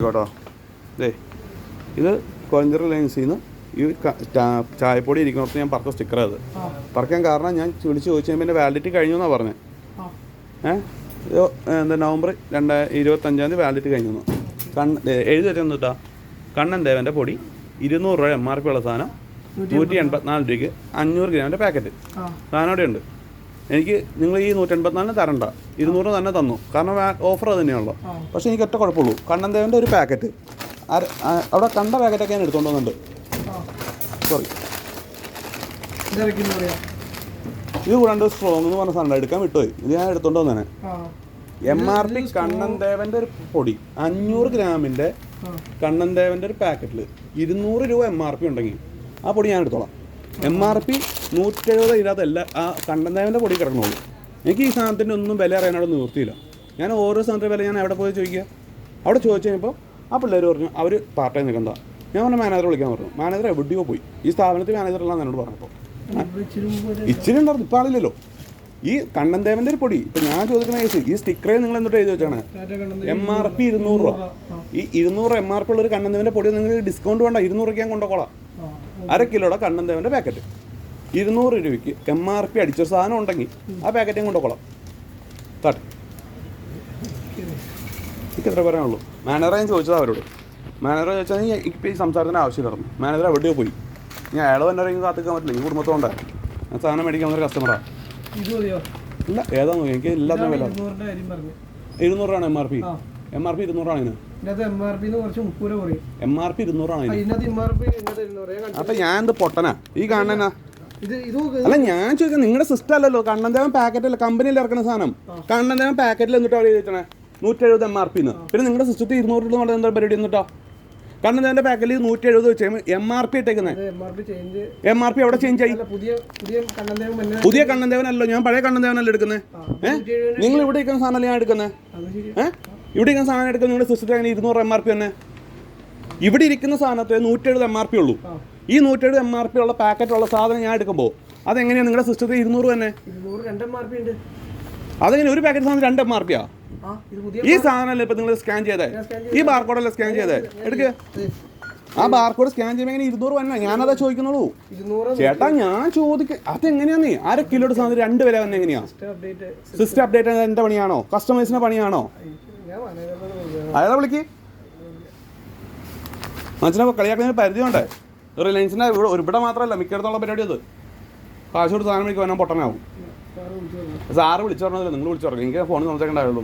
കേട്ടോ. ദേ ഇത് കോയഞ്ചർ ലൈൻസിൽ നിന്ന് ഈ ചായപ്പൊടി ഇരിക്കുന്നിടത്ത് ഞാൻ പറക്കും സ്റ്റിക്കർ അത്. പറക്കാൻ കാരണം ഞാൻ വിളിച്ച് ചോദിച്ചു കഴിഞ്ഞാൽ വാലിഡിറ്റി കഴിഞ്ഞു എന്നാണ് പറഞ്ഞത് ഏഹ് എന്താ നവംബർ രണ്ട് ഇരുപത്തഞ്ചാം തീയതി വാലിഡിറ്റി കഴിഞ്ഞു എന്ന്. കണ്ണ് എഴുതി തരുന്നു കേട്ടോ കണ്ണൻ ദേവന്റെ പൊടി ഇരുന്നൂറ് രൂപ എം ആർ പി ഉള്ള സാധനം നൂറ്റി എൺപത്തിനാല്. രൂപയ്ക്ക് അഞ്ഞൂറ് ഗ്രാമിന്റെ പാക്കറ്റ് സാധനം അവിടെ ഉണ്ട് എനിക്ക് നിങ്ങൾ ഈ നൂറ്റി എൺപത്തിനാലിന് തരണ്ട. ഇരുന്നൂറ് തന്നെ തന്നു. കാരണം ഓഫർ അത് തന്നെയാണല്ലോ പക്ഷേ എനിക്ക് ഒറ്റ കുഴപ്പമുള്ളൂ. കണ്ണന്തേവന്റെ ഒരു പാക്കറ്റ് അവിടെ കണ്ട പാക്കറ്റൊക്കെ ഞാൻ എടുത്തോണ്ട് വന്നിട്ടുണ്ട്. സോറി ഇത് കൂടാണ്ട് സ്ട്രോങ് എന്ന് പറഞ്ഞ സാധനം എടുക്കാൻ വിട്ടുപോയി. ഇത് ഞാൻ എടുത്തോണ്ട് വന്നേ എം ആർ പി കണ്ണൻ ദേവന്റെ ഒരു പൊടി. അഞ്ഞൂറ് ഗ്രാമിന്റെ ആ. കണ്ണൻ ദേവന്റെ ഒരു പാക്കറ്റിൽ ഇരുന്നൂറ് രൂപ എം ആർ പി ഉണ്ടെങ്കിൽ ആ പൊടി ഞാൻ എടുത്തോളാം. എം ആർ പി നൂറ്റെഴുപത് എല്ലാ ആ കണ്ടന്തേവന്റെ പൊടി കിടക്കണുള്ളൂ. എനിക്ക് ഈ സാധനത്തിന്റെ ഒന്നും വില അറിയാനോട് നിർത്തിയില്ല ഞാൻ ഓരോ സാധനത്തിന്റെ വില ഞാൻ എവിടെ പോയി ചോദിക്കുക? അവിടെ ചോദിച്ചു കഴിഞ്ഞപ്പോൾ ആ പിള്ളേർ പറഞ്ഞു അവർ പാർട്ട് ടൈം നിൽക്കണ്ട. ഞാൻ പറഞ്ഞ മാനേജർ വിളിക്കാൻ പറഞ്ഞു. മാനേജർ എവിടെയോ പോയി. ഈ സ്ഥാപനത്തിൽ മാനേജർ എല്ലാം എന്നോട് പറഞ്ഞപ്പോൾ. ഇച്ചിരി ഉണ്ടായിരുന്നു ഇപ്പം ആളില്ലല്ലോ. ഈ കണ്ണൻദേവന്റെ ഒരു പൊടി ഇപ്പം ഞാൻ ചോദിക്കുന്ന കേസ് ഈ സ്റ്റിക്കറിൽ നിങ്ങൾ എന്നിട്ട് എഴുതി വെച്ചാണ്? എം ആർ പി ഇരുന്നൂറ് രൂപ. ഈ ഇരുന്നൂറ് എം ആർ പി ഉള്ള ഒരു കണ്ണൻദേവന്റെ പൊടി നിങ്ങൾ ഡിസ്കൗണ്ട് വേണ്ട ഇരുന്നൂറ് ഞാൻ കൊണ്ടുപോകാം അര കിലോയുടെ കണ്ണൻദേവന്റെ പാക്കറ്റ് ഇരുന്നൂറ് രൂപയ്ക്ക് എം ആർ പി അടിച്ചൊരു സാധനം ഉണ്ടെങ്കിൽ ആ പാക്കറ്റും കൊള്ളാം. തട്ട്. എനിക്ക് എത്ര പറയാനുള്ളൂ. മാനേജറെ ഞാൻ ചോദിച്ചത് അവരോട്. മാനേജറെ ചോദിച്ചാൽ ഇപ്പം ഈ സംസാരത്തിന് ആവശ്യമില്ലായിരുന്നു മാനേജർ എവിടെയോ പോയി. ഞാൻ അയാൾ തന്നെ ഇറങ്ങി കാത്തിക്കാൻ പറ്റില്ല. ഈ കുടുംബത്തോണ്ടാണ് ഞാൻ സാധനം മേടിക്കാൻ വന്നൊരു കസ്റ്റമറാണ് ഇല്ല ഏതാ നോക്കി എനിക്ക് എല്ലാത്തിനും വില. ഇരുന്നൂറാണ് M R P. M R P ഇരുന്നൂറാണ് ഇതിന്. എം ആർ പി ഇരുന്നൂറാണ് അപ്പൊ ഞാൻ. എന്ത് പൊട്ടനാ? ഈ കാണുന്ന. അല്ല ഞാൻ ചോദിക്കുന്നത് നിങ്ങളുടെ സിസ്റ്റം അല്ലല്ലോ കണ്ണന്തേവൻ പാക്കറ്റ് അല്ല കമ്പനിയിൽ ഇറക്കുന്ന സാധനം? കണ്ണന്തേവൻ പാക്കറ്റിൽ എന്നിട്ട് അവിടെ ചോദിച്ചണേ നൂറ്റി എഴുപത് എം ആർ പി പിന്നെ നിങ്ങളുടെ സിസ്റ്റത്തിൽ ഇരുന്നൂറ് രൂപ കൊണ്ട് എന്താ പരിപാടി എന്നിട്ടോ? കണ്ണന്തേവന്റെ പാക്കറ്റിൽ നൂറ്റി എഴുപത് വെച്ച് എം ആർ പി ഇട്ടേക്കുന്നത് എം ആർ പി എവിടെ ചേഞ്ച് ആയി. പുതിയ കണ്ണന്തേവനല്ലോ ഞാൻ പഴയ കണ്ണന്തേവനല്ലോ എടുക്കുന്നത് ഏഹ് നിങ്ങൾ ഇവിടെ ഇരിക്കുന്ന സാധനമല്ല ഞാൻ എടുക്കുന്നത് ഏഹ് ഇവിടെ ഇരിക്കുന്ന സാധനം എടുക്കുന്ന നിങ്ങളുടെ സിസ്റ്റത്തിൽ അങ്ങനെ ഇരുന്നൂറ് എം ആർ പി തന്നെ. ഇവിടെ ഇരിക്കുന്ന സാധനത്തെ നൂറ്റി എഴുപത് എം ആർ പി ഉള്ളൂ. ഈ നൂറ്റെഴുപത് എം ആർ പി ഉള്ള പാക്കറ്റുള്ള സാധനം ഞാൻ എടുക്കുമ്പോൾ അതെങ്ങനെയാണ് നിങ്ങളുടെ സിസ്റ്റത്തിൽ ഇരുന്നൂറ് തന്നെ? ഉണ്ട്. അതെങ്ങനെ ഒരു പാക്കറ്റ് സാധനം രണ്ട് എം ആർ പിയാ ഈ സാധനമല്ലേ ഇപ്പം നിങ്ങൾ സ്കാൻ ചെയ്തേ? ഈ ബാർകോഡ് അല്ലേ സ്കാൻ ചെയ്തേ? എടുക്കുക ആ ബാർകോഡ് സ്കാൻ ചെയ്യുമ്പോൾ എങ്ങനെ ഇരുന്നൂറ് തന്നെ ഞാനതാ ചോദിക്കുന്നുള്ളൂ. ചേട്ടാ ഞാൻ ചോദിക്ക അതെങ്ങനെയാന്നേ? അര കിലോയുടെ സാധനം രണ്ട് വില വന്നെ എങ്ങനെയാ? സിസ്റ്റം അപ്ഡേറ്റ് എന്റെ പണിയാണോ? കസ്റ്റമേഴ്സിന്റെ പണിയാണോ? അയാളെ വിളിക്ക്. മനസ്സിലാവും? കളിയാക്കുന്നതിന് പരിധിയുണ്ട് റിലയൻസിന്റെ ഇവിടെ ഇവിടെ മാത്രമല്ല മിക്കയിടത്തുള്ള പരിപാടി അത്. കാശ് കൊടുത്ത് സാധനം വിളിക്കാൻ പൊട്ടനാവും. സാറ് വിളിച്ചു പറഞ്ഞു പറഞ്ഞതില്ല നിങ്ങൾ വിളിച്ചു പറഞ്ഞു എനിക്ക് ഫോണിൽ സംസാരിക്കേണ്ടായുള്ളൂ.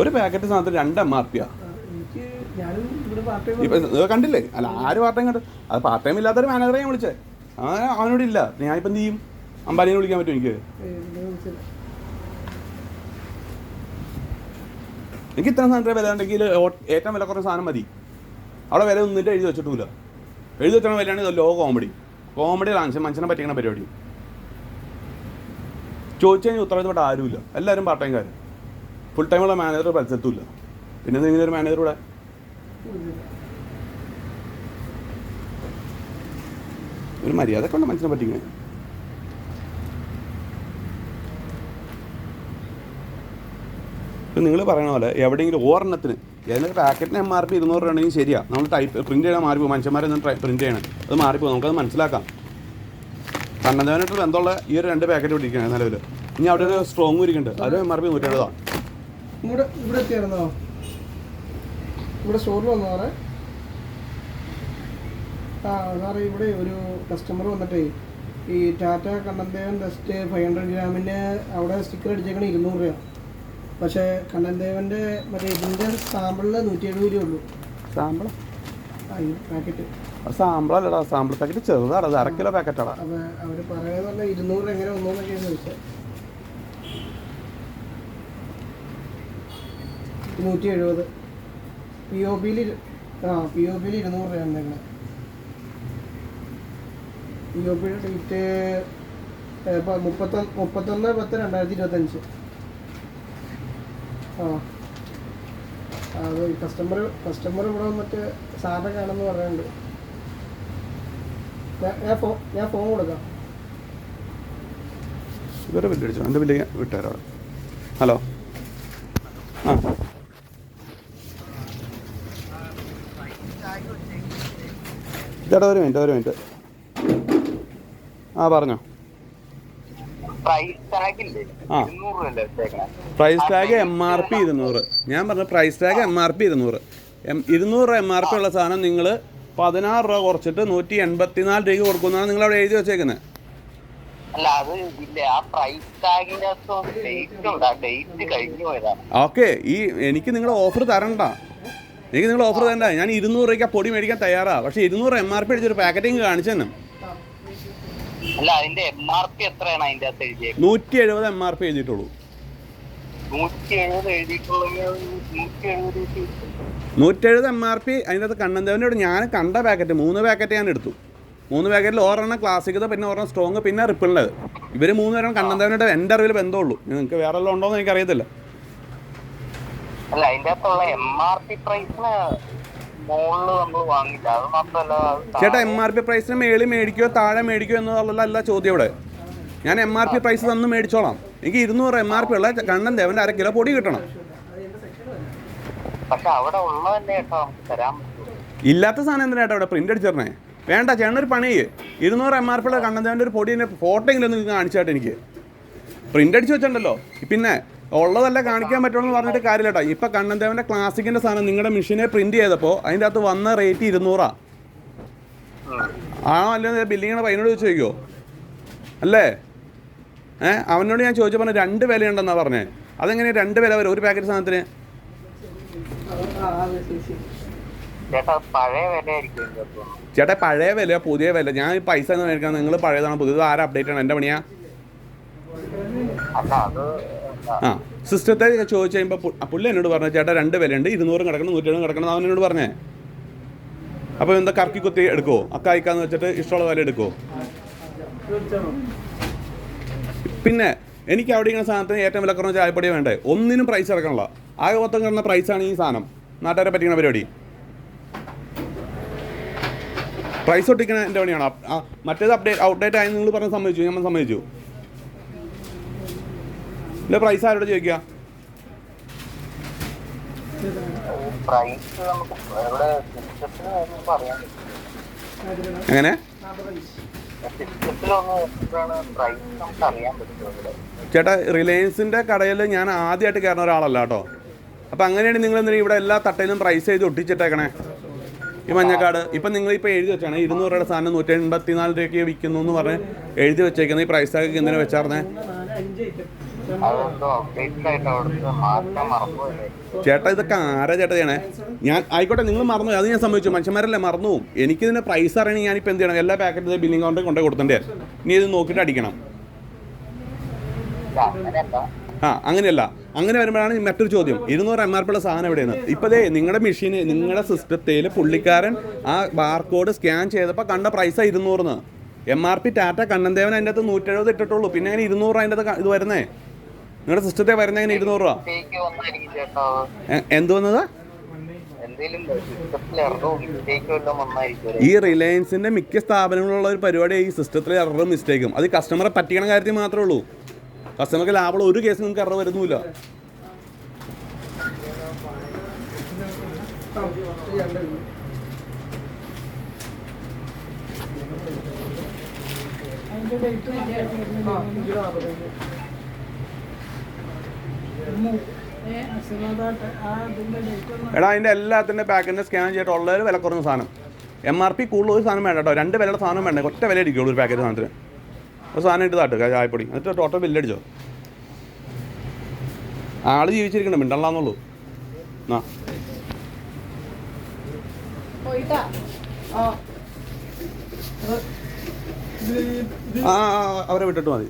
ഒരു പാക്കറ്റ് സാധനത്തിന് രണ്ട് എം ആർ പിയാ ആ, കണ്ടില്ലേ? അല്ല ആര് പാർട്ട് കണ്ടു? അത് പാർട്ട് ടൈം ഇല്ലാത്തൊരു മാനേജറെ ഞാൻ വിളിച്ചേ. അവനോട് ഇല്ല. ഞാനിപ്പോൾ എന്ത് ചെയ്യും? അമ്പാലിനെ വിളിക്കാൻ പറ്റും എനിക്ക്? എനിക്ക് ഇത്ര സാധനത്തിന് വില ഉണ്ടെങ്കിൽ ഏറ്റവും വില കുറഞ്ഞ സാധനം മതി. അവിടെ വില നിന്നിട്ട് എഴുതി വെച്ചിട്ടില്ല എഴുതി വെച്ചാൽ വിലയാണ് ലോ കോമഡി കോമഡി മനുഷ്യൻ മനുഷ്യനെ പറ്റിക്കുന്ന പരിപാടി. ചോദിച്ചു കഴിഞ്ഞാൽ ഉത്തരവാദിത്തപ്പെട്ട ആരുമില്ല. എല്ലാവരും പാർട്ട് ടൈംകാർ ഫുൾ ടൈമുള്ള മാനേജർ പരിസരത്തുമില്ല പിന്നെ എന്തെങ്കിലും ഒരു മാനേജർ ഇവിടെ? ഒരു മര്യാദ കൊണ്ട് മനുഷ്യനെ പറ്റിക്കുന്നത് നിങ്ങൾ പറയണ പോലെ എവിടെയെങ്കിലും ഒരെണ്ണത്തിന് ഏതെങ്കിലും പാക്കറ്റിന് എം ആർ പി ഇരുന്നൂറ് രൂപ ഉണ്ടെങ്കിൽ ശരിയാ. നമ്മൾ ടൈപ്പ് പ്രിന്റ് മാറി മാറിപ്പോകും മനുഷ്യന്മാരെ പ്രിന്റ് ചെയ്യണം. അത് മാറി മാറിപ്പോകും നമുക്കത് മനസ്സിലാക്കാം. കണ്ണന്തവനായിട്ട് ബന്ധമുള്ള ഈ ഒരു രണ്ട് പാക്കറ്റ് പിടിക്കുകയാണ് നിലവിൽ ഇനി അവിടെ ഒരു സ്ട്രോങ് ഇരിക്കുന്നുണ്ട്. അത് എം ആർ പി നൂറ്റി എഴുപതാണ് ഇവിടെ ഇവിടെ ആ സാറേ ഇവിടെ ഒരു കസ്റ്റമർ വന്നിട്ടേ ഈ Tata Kanan Devan best five hundred ഗ്രാമിന് അവിടെ സ്റ്റിക്കർ അടിച്ചേക്കണേ ഇരുന്നൂറ് രൂപ പക്ഷേ കണ്ണൻ ദേവന്റെ മറ്റേ ഇതിന്റെ സാമ്പിളിൽ നൂറ്റി എഴുപത് രൂപ ഉള്ളൂ സാമ്പിൾ പാക്കറ്റ്. സാമ്പിളല്ലടാ സാമ്പിൾ പാക്കറ്റ് ചെറുതാണ് അത് അര കിലോ പാക്കറ്റാടാ അപ്പോൾ അവർ പറയുന്നത് ഇരുന്നൂറ് എങ്ങനെ വന്നു എന്നൊക്കെയാണ് ചോദിച്ചത്. നൂറ്റി എഴുപത് പി ഒ പിയിൽ ആ പി ഒ പിയിൽ ഇരുന്നൂറ് രൂപ ഉണ്ടെങ്കിൽ പി ഒ പിയുടെ ഡേറ്റ് മുപ്പത്തൊന്ന് മുപ്പത്തൊന്ന് പത്ത് രണ്ടായിരത്തി ഇരുപത്തഞ്ച്. ആ. അത് കസ്റ്റമർ കസ്റ്റമർ ഇവിടെ വന്നിട്ട് സാധനം കാണുമെന്ന് പറയുന്നുണ്ട്. ഞാൻ- ഞാൻ ഫോ ഞാൻ ഫോൺ കൊടുക്കാം. ഇവരെ ബില്ല് അടിച്ചോ? എന്റെ ബില്ല് വിട്ടുതരാം. ഹലോ. ആ. ചേട്ടാ ഒരു മിനിറ്റ് ഒരു മിനിറ്റ് ആ പറഞ്ഞോ. Price tag M R P ഇരുന്നൂറ് ഞാൻ പറഞ്ഞ price tag M R P ഇരുന്നൂറ്. എം ഇരുന്നൂറ് രൂപ എം ആർ പി ഉള്ള സാധനം നിങ്ങൾ പതിനാറ് രൂപ കുറച്ചിട്ട് നൂറ്റി എൺപത്തിനാല് രൂപയ്ക്ക് കൊടുക്കുന്നതാണ് നിങ്ങൾ അവിടെ എഴുതി വെച്ചേക്കുന്നത് ഓക്കെ ഈ എനിക്ക് നിങ്ങൾ ഓഫർ തരണ്ട. എനിക്ക് നിങ്ങൾ ഓഫർ തരണ്ട. ഞാൻ ഇരുന്നൂറ് രൂപയ്ക്ക് പൊടി മേടിക്കാൻ തയ്യാറാണ് പക്ഷേ ഇരുന്നൂറ് എം ആർ പി അടിച്ചൊരു പാക്കറ്റിങ് കാണിച്ചു തന്നെ അല്ല അതിന്റെ എം ആർ പി എത്രയാണ് അതിന്റെ അകത്ത് എഴുതിയേക്കുന്നത്? നൂറ്റി എഴുപത് എം ആർ പി എഴുതിയിട്ടുള്ളൂ. നൂറ്റി എഴുപത് എഴുതിയിട്ടുള്ളെങ്കിൽ നൂറ്റി എഴുപത് നൂറ്റെഴുപത് എം ആർ പി അതിന്റെ അകത്ത് കണ്ണന്തേവനോട് ഞാൻ കണ്ട പാക്കറ്റ് മൂന്ന് പാക്കറ്റ് ഞാൻ എടുത്തു. മൂന്ന് പാക്കറ്റിൽ ഒരെണ്ണം ക്ലാസിക്കത് പിന്നെ ഒരെണ്ണം സ്ട്രോങ് പിന്നെ റിപ്പിളിന്റെത് ഇവർ മൂന്ന് പേരും കണ്ണന്തേവനോട് എന്റെ അറിവിൽ ബന്ധമുള്ളൂ. നിങ്ങൾക്ക് വേറെ വല്ലതും ഉണ്ടോ എന്ന് എനിക്കറിയത്തില്ല. അല്ല അതിന്റെ അകത്തുള്ള എം ആർ പി പ്രൈസിന് മുകളിൽ നമ്മൾ വാങ്ങില്ല അത് മാത്രമല്ല അത് താഴെ- ചേട്ടാ എം ആർ പി പ്രൈസിന് മേളിൽ മേടിക്കോ താഴെ മേടിക്കോ എന്നുള്ളതല്ല ചോദ്യം ഇവിടെ. ഞാൻ എം ആർ പി പ്രൈസ് തന്ന് മേടിച്ചോളാം. എനിക്ക് ഇരുന്നൂറ് എം ആർ പി ഉള്ള കണ്ണൻ ദേവന്റെ അര കിലോ പൊടി കിട്ടണം. പക്ഷെ അവിടെ കേട്ടോ നമുക്ക് തരാൻ ഇല്ലാത്ത സാധനം എന്തിനാട്ടോ അവിടെ പ്രിന്റ് അടിച്ചിരണേ വേണ്ട ചേട്ടൻ ഒരു പണി. ഇരുന്നൂറ് എം ആർ പി ഉള്ള കണ്ണൻ ദേവന്റെ ഒരു പൊടി ഫോട്ടോ എങ്കിലും നിങ്ങൾക്ക് കാണിച്ചാട്ടെ എനിക്ക്. പ്രിന്റ് അടിച്ച് വെച്ചിട്ടുണ്ടല്ലോ. പിന്നെ ഉള്ളതല്ല കാണിക്കാൻ പറ്റുമെന്ന് പറഞ്ഞിട്ട് കാര്യമില്ല കേട്ടോ. ഇപ്പം കണ്ണൻ ദേവന്റെ ക്ലാസിക്കിന്റെ സാധനം നിങ്ങളുടെ മെഷീനെ പ്രിന്റ് ചെയ്തപ്പോൾ അതിന്റെ അകത്ത് വന്ന റേറ്റ് ഇരുന്നൂറാ. ആണോ അല്ലെ ബില്ലിങ്ങിനെ പയ്യനോട് ചോദിച്ചു ചോദിക്കോ? അല്ലേ? ഏ അവനോട് ഞാൻ ചോദിച്ചു പറഞ്ഞു രണ്ട് വിലയുണ്ടെന്നാ പറഞ്ഞേ. അതെങ്ങനെയാണ് രണ്ട് വില വരും? ഒരു പാക്കറ്റ് സാധനത്തിന്? ചേട്ടാ പഴയ വില പുതിയ വില. ഞാൻ പൈസ ഒന്നും മേടിക്കാൻ നിങ്ങൾ പഴയതാണ് പുതിയത് ആരാ അപ്ഡേറ്റ് ആണ് എന്റെ പണിയാ? ആ. സിസ്റ്റത്തെ ചോദിച്ചു കഴിയുമ്പോൾ പുള്ളി എന്നോട് പറഞ്ഞു ചേട്ടാ രണ്ട് വിലയുണ്ട് ഇരുന്നൂറും കിടക്കണം നൂറ്റി എഴുപതും കിടക്കണം അവൻ എന്നോട് പറഞ്ഞേ. അപ്പോൾ എന്താ കറക്കി കുത്തി എടുക്കുമോ അക്കായിക്കാന്ന് വെച്ചിട്ട് ഇഷ്ടമുള്ള വില എടുക്കുമോ പിന്നെ എനിക്ക് അവിടെ ഇങ്ങനെ സാധനത്തിന് ഏറ്റവും വില കുറഞ്ഞ ചായപ്പൊടി വേണ്ടേ? ഒന്നിനും പ്രൈസ് ഇറക്കണല്ലോ. ആകെ മൊത്തം കിടന്ന പ്രൈസാണ് ഈ സാധനം. നാട്ടുകാരെ പറ്റിക്കുന്ന പരിപാടി. പ്രൈസ് ഒട്ടിക്കണ എന്റെ പണിയാണ്. മറ്റേത് അപ്ഡേറ്റ് ഔട്ട്ഡേറ്റ് ആയി നിങ്ങൾ പറഞ്ഞ് സമ്മതിച്ചു ഞാൻ സമ്മതിച്ചു. ഇല്ല പ്രൈസ് ആരോട് ചോദിക്കുക എങ്ങനെ? ചേട്ടാ റിലയൻസിന്റെ കടയിൽ ഞാൻ ആദ്യമായിട്ട് കയറുന്ന ഒരാളല്ല കേട്ടോ. അപ്പോൾ അങ്ങനെയാണ് നിങ്ങൾ എന്തെങ്കിലും ഇവിടെ എല്ലാ തട്ടയിലും പ്രൈസ് ചെയ്ത് ഒട്ടിച്ചിട്ടേക്കണേ? ഈ മഞ്ഞക്കാട്. ഇപ്പം നിങ്ങൾ ഇപ്പോൾ എഴുതി വെച്ചാണ് ഇരുന്നൂറ് രൂപയുടെ സാധനം നൂറ്റി എൺപത്തിനാല് രൂപയ്ക്ക് വിൽക്കുന്നു എന്ന് പറഞ്ഞ് എഴുതി വെച്ചേക്കുന്നത് ഈ പ്രൈസ് ആക്കി എന്തിനാ വെച്ചാർന്നേ? ചേട്ടാ ഇതൊക്കെ ആരാ ചേട്ടാ ചെയ്യണേ? ഞാൻ ആയിക്കോട്ടെ നിങ്ങൾ മറന്നു അത് ഞാൻ സംഭവിച്ചു മനുഷ്യന്മാരല്ലേ മറന്നു എനിക്ക് എനിക്കിതിന്റെ പ്രൈസ് അറിയണമെങ്കിൽ ഞാനിപ്പോൾ എന്ത് ചെയ്യണം? എല്ലാ പാക്കറ്റ് ബില്ലിംഗ് കൗണ്ടറിൽ കൊണ്ടേ കൊടുത്തിട്ടേ ഇനി ഇത് നോക്കിയിട്ട് അടിക്കണം. ആ അങ്ങനെയല്ല. അങ്ങനെ വരുമ്പോഴാണ് മറ്റൊരു ചോദ്യം. ഇരുന്നൂറ് എം ആർ പിയുള്ള സാധനം എവിടെയാണ്? ഇപ്പോഴേ നിങ്ങളുടെ മെഷീൻ നിങ്ങളുടെ സിസ്റ്റത്തിൽ പുള്ളിക്കാരൻ ആ ബാർകോഡ് സ്കാൻ ചെയ്തപ്പോൾ കണ്ട പ്രൈസാണ് ഇരുന്നൂറിന്. M R P Tata Kanan Devan അതിന്റെ അകത്ത് നൂറ്റെഴുപത് ഇട്ടിട്ടുള്ളൂ. പിന്നെ അങ്ങനെ ഇരുന്നൂറ് അതിന്റെ അകത്ത് ഇത് വരുന്നേ. നിങ്ങളുടെ സിസ്റ്റത്തെ വരുന്ന എങ്ങനെ ഇരുന്നൂറ് രൂപ? എന്തോ വന്നതാ? ഈ റിലയൻസിന്റെ മിക്ക സ്ഥാപനങ്ങളുള്ള ഒരു പരിപാടി ഈ സിസ്റ്റത്തിലെ എററും മിസ്റ്റേക്കും അത് കസ്റ്റമറെ പറ്റിക്കണ കാര്യത്തിൽ മാത്രമേ ഉള്ളൂ. കസ്റ്റമർക്ക് ലാഭമുള്ള ഒരു കേസ് നിങ്ങൾക്ക് എറർ വരുന്നില്ല രണ്ട് ഉണ്ട്. ആ അഞ്ച് നാൽപ്പത്തഞ്ച് ആ ഇതിന്റെ ഡേറ്റ് ഒന്ന് എടാ അതിന്റെ എല്ലാത്തിന്റെ പാക്കിന്റെ സ്കാൻ ചെയ്തിട്ട് ഉള്ളൊരു വില കുറഞ്ഞ സാധനം. എം ആർ പി കൂടുതൽ ഒരു സാധനം വേണ്ട കേട്ടോ. രണ്ട് വിലയുടെ സാധനം വേണ്ട? ഒറ്റ വില ഇരിക്കുള്ളൂ ഒരു പാക്കറ്റ് സാധനത്തിന്. ഒരു സാധനം ഇട്ട് താട്ട് ചായപ്പൊടി. എന്നിട്ട് ടോട്ടൽ ബില്ലടിച്ചോ ആൾ ജീവിച്ചിരിക്കണം മിണ്ടല്ലാന്നുള്ളൂ ആ, ആ, അവരെ വിട്ടിട്ട് മതി.